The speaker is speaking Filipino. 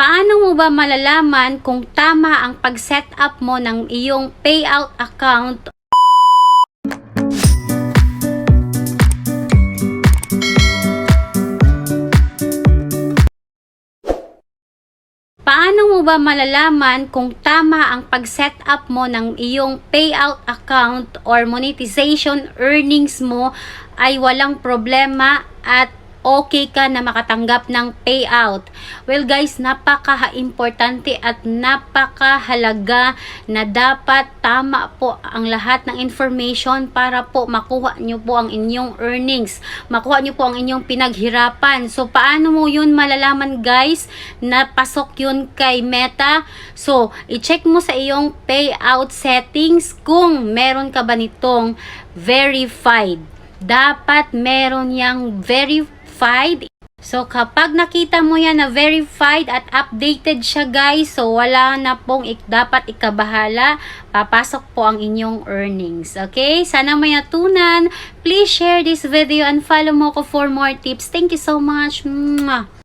Paano mo ba malalaman kung tama ang pag-set up mo ng iyong payout account? Paano mo ba malalaman kung tama ang pag-set up mo ng iyong payout account or monetization earnings mo ay walang problema at okay ka na makatanggap ng payout? Well guys, napaka-importante at napakahalaga na dapat tama po ang lahat ng information para po makuha nyo po ang inyong earnings, makuha nyo po ang inyong pinaghirapan. So, paano mo yun malalaman guys na pasok yun kay Meta? So, i-check mo sa iyong payout settings kung meron ka ba nitong verified. Dapat meron yang verified So, kapag nakita mo yan na verified at updated siya guys, so wala na pong ik- dapat ikabahala, papasok po ang inyong earnings. Okay? Sana may natunan. Please share this video and follow mo ko for more tips. Thank you so much. Mwah!